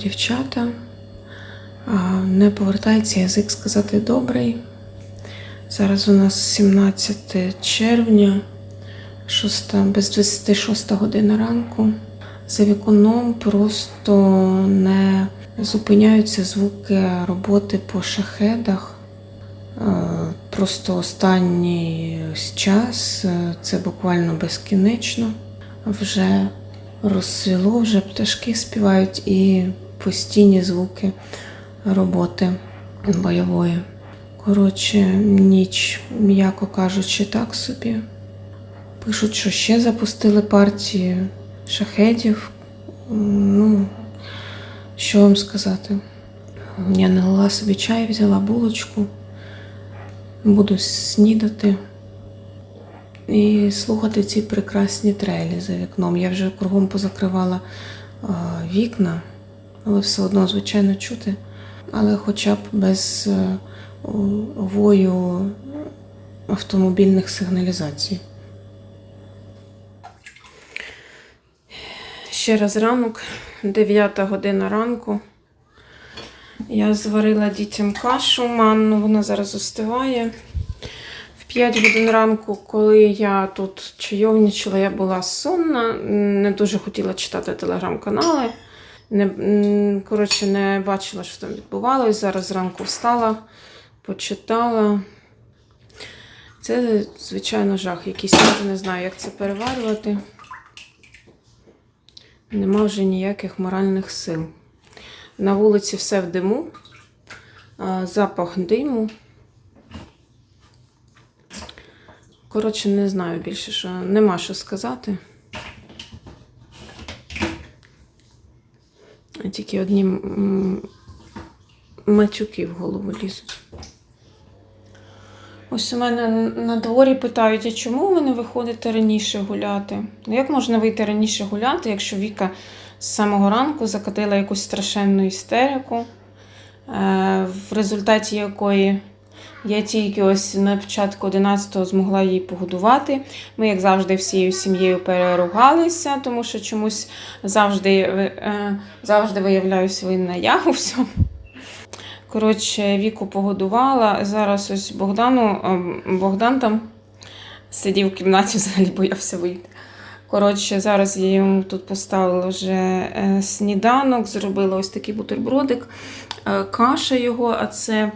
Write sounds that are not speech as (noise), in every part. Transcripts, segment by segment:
дівчата. Не повертається язик сказати добрий. Зараз у нас 17 червня, 6, без 26 година ранку. За віконом просто не зупиняються звуки роботи по шахедах. Просто останній час, е, це буквально безкінечно. Вже розсвіло, вже пташки співають і постійні звуки роботи бойової. Коротше, ніч, м'яко кажучи, так собі. Пишуть, що ще запустили партії шахедів. Ну, що вам сказати? Я налила собі чай, взяла булочку, буду снідати і слухати ці прекрасні трелі за вікном. Я вже кругом позакривала а, вікна, але все одно, звичайно, чути. Але хоча б без е, вою автомобільних сигналізацій. Ще раз ранок, 9 година ранку. Я зварила дітям кашу манну, вона зараз остиває. В 5 годин ранку, коли я тут чайовничала, я була сонна, не дуже хотіла читати телеграм-канали. Не, коротше, не бачила, що там відбувалось. Зараз зранку встала, почитала. Це, звичайно, жах. Якийсь я не знаю, як це переварювати. Нема вже ніяких моральних сил. На вулиці все в диму, запах диму. Коротше, не знаю більше, що нема що сказати. Тільки одні мачуки в голову лізуть. Ось у мене на дворі питають, а чому ви не виходите раніше гуляти? Ну як можна вийти раніше гуляти, якщо Віка з самого ранку закатила якусь страшенну істерику, е, в результаті якої я тільки ось на початку 11-го змогла її погодувати. Ми, як завжди, всією сім'єю переругалися, тому що чомусь завжди, е, завжди виявляюсь винна я у всьому. Коротше, Віку погодувала. Зараз ось Богдану, ем, Богдан там сидів в кімнаті, взагалі боявся вийти. Коротше, зараз я йому тут поставила вже е, сніданок, зробила ось такий бутербродик, е, каша його, а це е,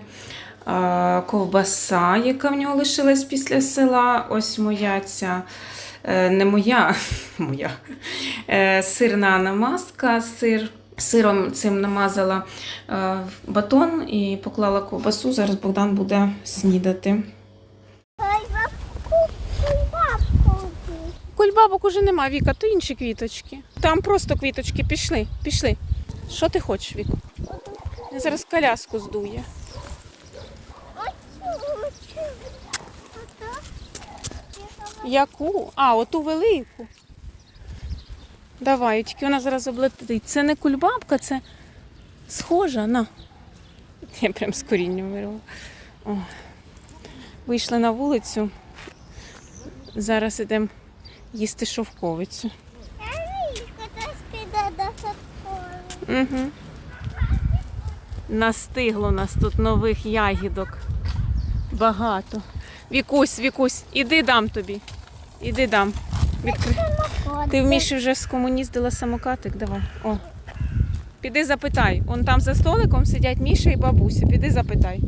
ковбаса, яка в нього лишилась після села. Ось моя ця. е, Не моя, (laughs) моя е, сирна намазка, сир. Сиром цим намазала е, батон і поклала ковбасу. Зараз Богдан буде снідати. Кульбабок уже нема, Віка, то інші квіточки. Там просто квіточки пішли, пішли. Що ти хочеш, Віку? Я зараз коляску здує. Яку? А, оту велику. Давай, тільки вона зараз облетить. Це не кульбабка, це схожа на. Я прям з корінням вирвала. Вийшли на вулицю. Зараз йдемо їсти шовковицю. Угу. Настигло нас тут нових ягідок. Багато. Вікусь, Вікусь, іди дам тобі. Іди дам. Відкри... Ти вмієш вже скомуніздила самокатик? Давай. О. Піди запитай. Он там за столиком сидять Міша і бабуся. Піди запитай.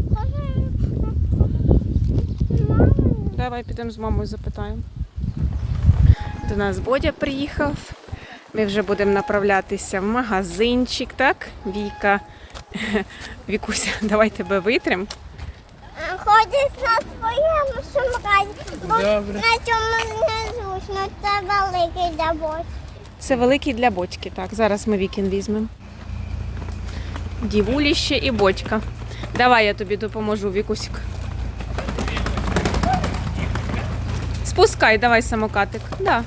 Давай підемо з мамою запитаємо. До нас Бодя приїхав. Ми вже будемо направлятися в магазинчик, так? Віка. (laughs) Вікуся, давай тебе витрим. Ходить на своєму сумраді, бо Добре. на цьому незручно, це великий забор. Це великий для бочки, так. Зараз ми вікін візьмемо. Дівуліще і бочка. Давай я тобі допоможу, Вікусік. Спускай, давай самокатик. Да.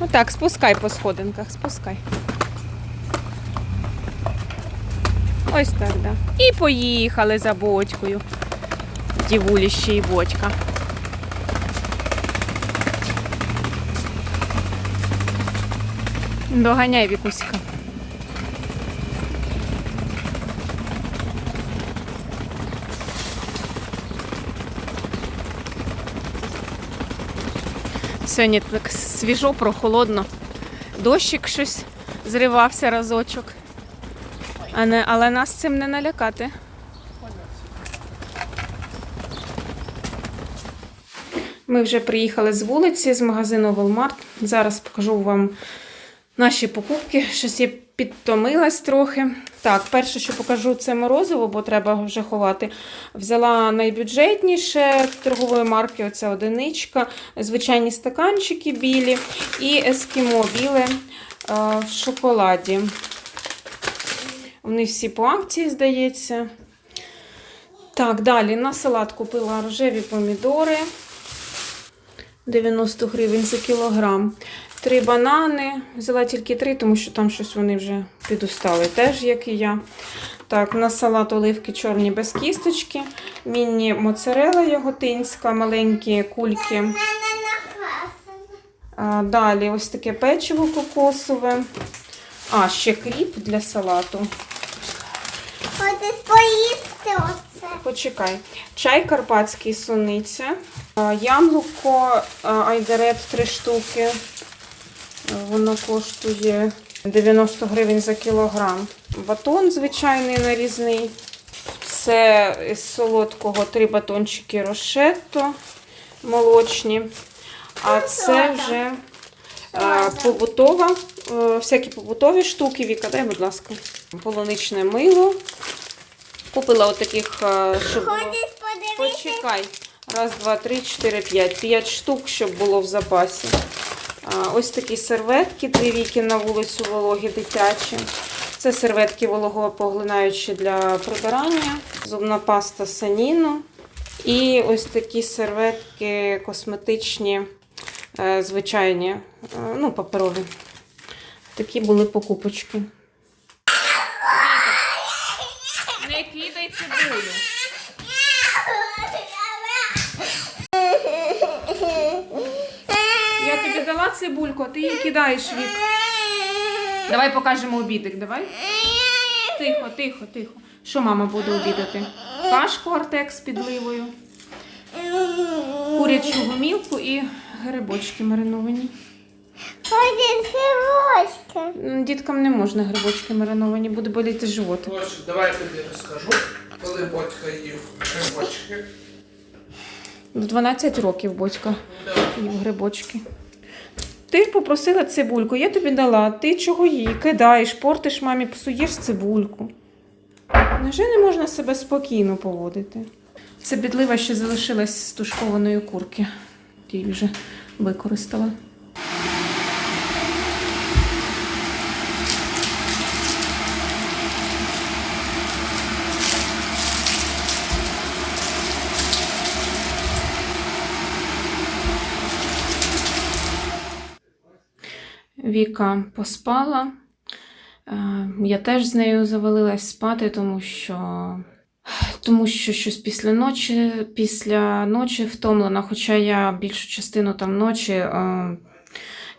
Отак, спускай по сходинках, спускай. Ось так, да. І поїхали за бочкою. Дівуліще і й водька. Доганяй вікусіка. Сьогодні так свіжо, прохолодно. Дощик щось зривався разочок, але нас цим не налякати. Ми вже приїхали з вулиці, з магазину Walmart. Зараз покажу вам наші покупки. Щось я підтомилась трохи. Так, перше, що покажу, це морозиво, бо треба вже ховати. Взяла найбюджетніше торгової марки, оця одиничка, звичайні стаканчики білі і ескімо біле е, в шоколаді. Вони всі по акції, здається. Так, далі на салат купила рожеві помідори. 90 гривень за кілограм. Три банани. Взяла тільки три, тому що там щось вони вже підустали, теж, як і я. Так, на салат оливки чорні без кісточки. Міні моцарела яготинська, маленькі кульки. А, далі ось таке печиво кокосове. А, ще кріп для салату. Хочеш поїсти? Почекай. Чай карпатський суниця. А, Яблуко а, айдарет 3 штуки. Воно коштує 90 гривень за кілограм. Батон звичайний нарізний. Це із солодкого три батончики рошетто молочні. А це вже побутова, е, всякі побутові штуки. Віка, дай, будь ласка. Полуничне мило. Купила отаких, е, щоб. Почекай. Раз, два, три, чотири, п'ять. П'ять штук, щоб було в запасі. Ось такі серветки, дві віки на вулицю вологі дитячі. Це серветки вологопоглинаючі для прибирання, зубна паста саніно. І ось такі серветки косметичні, е, звичайні, е, ну, паперові. Такі були покупочки. Не кидай цибулю. Я тобі дала цибульку, а ти її кидаєш вік. Давай покажемо обідик, давай. Тихо, тихо, тихо. Що мама буде обідати? Кашку артек з підливою, курячу гомілку і грибочки мариновані. Грошки? Діткам не можна грибочки мариновані, буде боліти живот. Ось, давай я тобі розкажу, коли батько їв грибочки. В 12 років батька Да. їв грибочки. Ти попросила цибульку, я тобі дала. Ти чого її кидаєш, портиш мамі, псуєш цибульку. Невже не можна себе спокійно поводити? Це бідлива ще залишилась з тушкованої курки. Її вже використала. Віка поспала. Е, Я теж з нею завалилась спати, тому що, тому що щось після ночі, після ночі втомлена. Хоча я більшу частину там ночі е,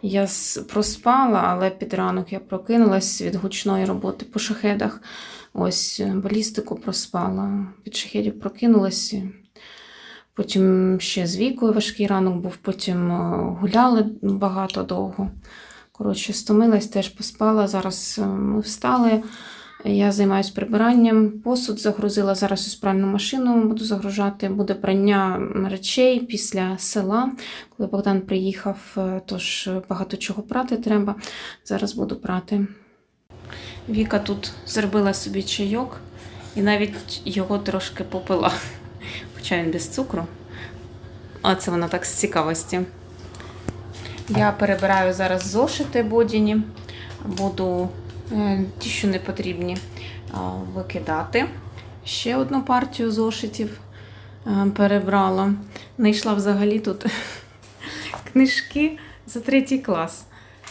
я проспала, але під ранок я прокинулась від гучної роботи по шахедах. Ось е, балістику проспала. Від шахедів прокинулась. Потім ще з вікою важкий ранок був, потім гуляли багато довго. Коротше, стомилась, теж поспала. Зараз е, ми встали. Я займаюся прибиранням. Посуд загрузила зараз у спральну машину, буду загружати. Буде прання речей після села. Коли Богдан приїхав, е, тож багато чого прати треба. Зараз буду прати. Віка тут зробила собі чайок і навіть його трошки попила. (laughs) Хоча він без цукру. А це вона так з цікавості. Я перебираю зараз зошити бодіні, буду е, ті, що не потрібні, викидати. Ще одну партію зошитів е, перебрала. Знайшла взагалі тут (laughs) книжки за третій клас.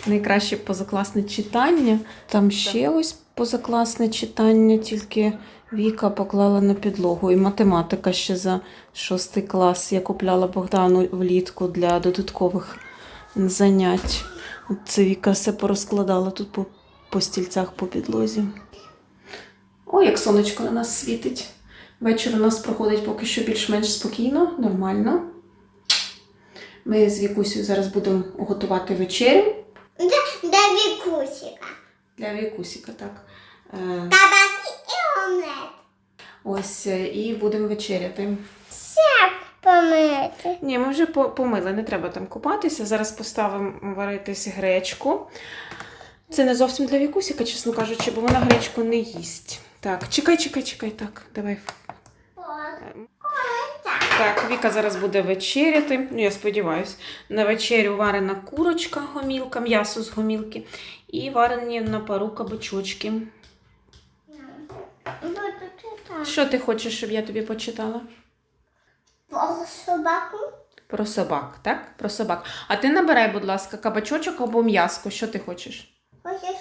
Найкраще позакласне читання. Там ще ось позакласне читання, тільки Віка поклала на підлогу. І математика ще за шостий клас. Я купляла Богдану влітку для додаткових занять. От Це Віка все порозкладала тут по, по стільцях по підлозі. Ой, як сонечко на нас світить. Вечір у нас проходить поки що більш-менш спокійно, нормально. Ми з Вікусею зараз будемо готувати вечерю Де, де вікусика? для Вікусіка, так. Е, і омлет. ось е, і будемо вечеряти. Все помити. Ні, ми вже помили, не треба там купатися. Зараз поставимо варитись гречку. Це не зовсім для Вікусіка, чесно кажучи, бо вона гречку не їсть. Так, чекай, чекай, чекай, так, давай. Так, Віка зараз буде вечеряти. Ну, я сподіваюся. На вечерю варена курочка гомілка, м'ясо з гомілки і варені на пару кабачочки. Що ти хочеш, щоб я тобі почитала? Про собаку. Про собак, так? Про собак. А ти набирай, будь ласка, кабачочок або м'яско. Що ти хочеш? Хочеш?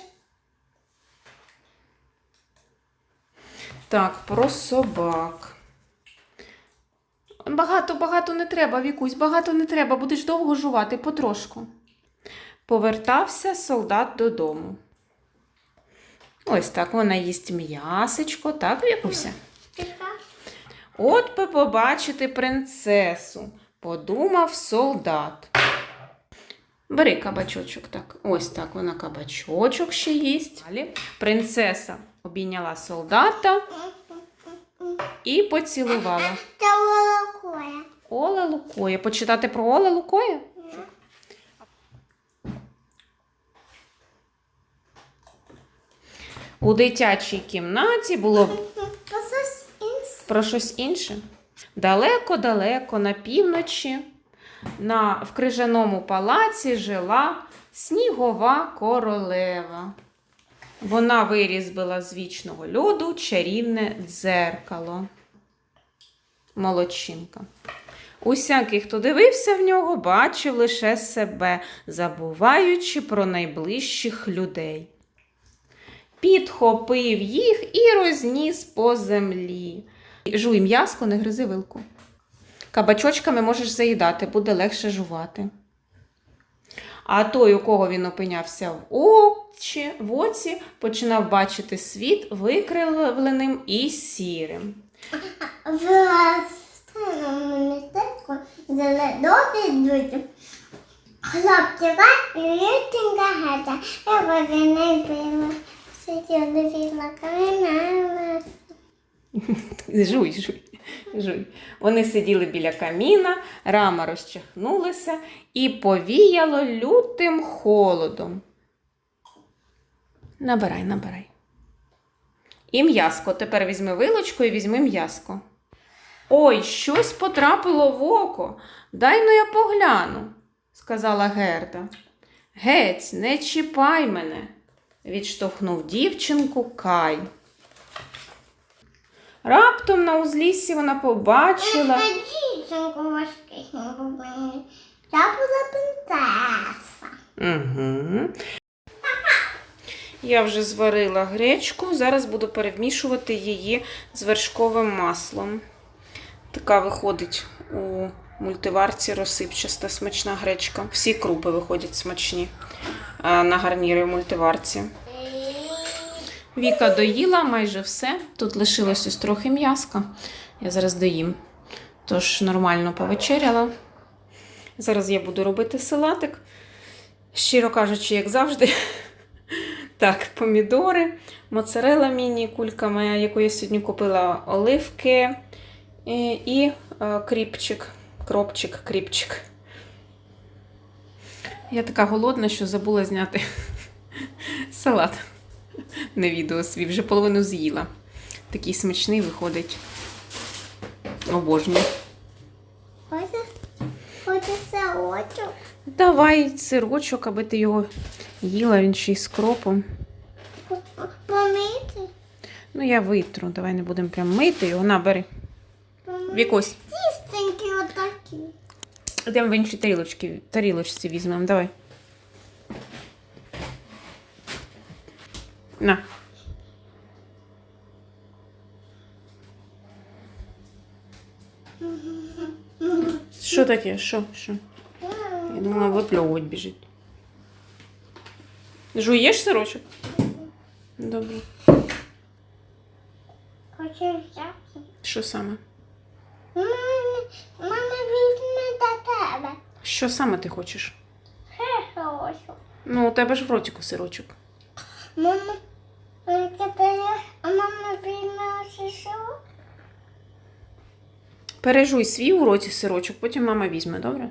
Так, про собак. Багато, багато не треба, Вікусь, багато не треба, будеш довго жувати, потрошку. Повертався солдат додому. Ось так вона їсть м'ясичко, так, Вікуся? От би побачити принцесу, подумав солдат. Бери кабачочок, так. Ось так вона кабачочок ще їсть. Далі принцеса обійняла солдата і поцілувала. Це волокоя. Оле Лукоє. Почитати про Оле Лукоє? У дитячій кімнаті було. Про щось інше. Далеко-далеко на півночі, на, в крижаному палаці жила снігова королева. Вона вирізбила з вічного льоду чарівне дзеркало. Молодчинка. Усякий, хто дивився в нього, бачив лише себе, забуваючи про найближчих людей. Підхопив їх і розніс по землі. Жуй м'яско, не гризи вилку. Кабачочками можеш заїдати, буде легше жувати. А той, у кого він опинявся в очі, в оці, починав бачити світ викривленим і сірим. Хлопчика і дівчинка гата. Я води не пила. Сиділи біла каміна. Жуй, жуй, жуй. Вони сиділи біля каміна, рама розчахнулася і повіяло лютим холодом. Набирай, набирай. І м'яско. Тепер візьми вилочку і візьми м'яско. Ой, щось потрапило в око. Дай ну я погляну, сказала Герда. Гець, не чіпай мене, відштовхнув дівчинку Кай. Раптом на узліссі вона побачила. Дівчинку не повинні. Була принцеса. Угу. Я вже зварила гречку, зараз буду перемішувати її з вершковим маслом. Така виходить у мультиварці розсипчаста смачна гречка. Всі крупи виходять смачні на гарніри в мультиварці. Віка доїла майже все. Тут лишилось ось трохи м'яска. Я зараз доїм. Тож нормально повечеряла. Зараз я буду робити салатик. Щиро кажучи, як завжди. (laughs) Так, помідори, моцарела міні кульками, яку я сьогодні купила оливки і, і е, кріпчик, кропчик, кріпчик. Я така голодна, що забула зняти (laughs) салат на відео свій. Вже половину з'їла. Такий смачний виходить. Обожнюю. Хочеш? Хочеш саочок? Давай сирочок, аби ти його їла, він ще й з кропом. Помити? Ну, я витру, давай не будемо прям мити його. На, бери. Вікусь, Тістенькі отакі. йдемо в інші тарілочки, тарілочці візьмемо, давай. На. Що таке? Що? Що? Я думала, випльовувати біжить. Жуєш сирочок? Добре. Хочеш взяти? Що саме? Мама, візьме до тебе. Що саме ти хочеш? Хорошо. Ну, у тебе ж в ротику сирочок. Мама, Пережуй свій у роті сирочок, потім мама візьме, добре?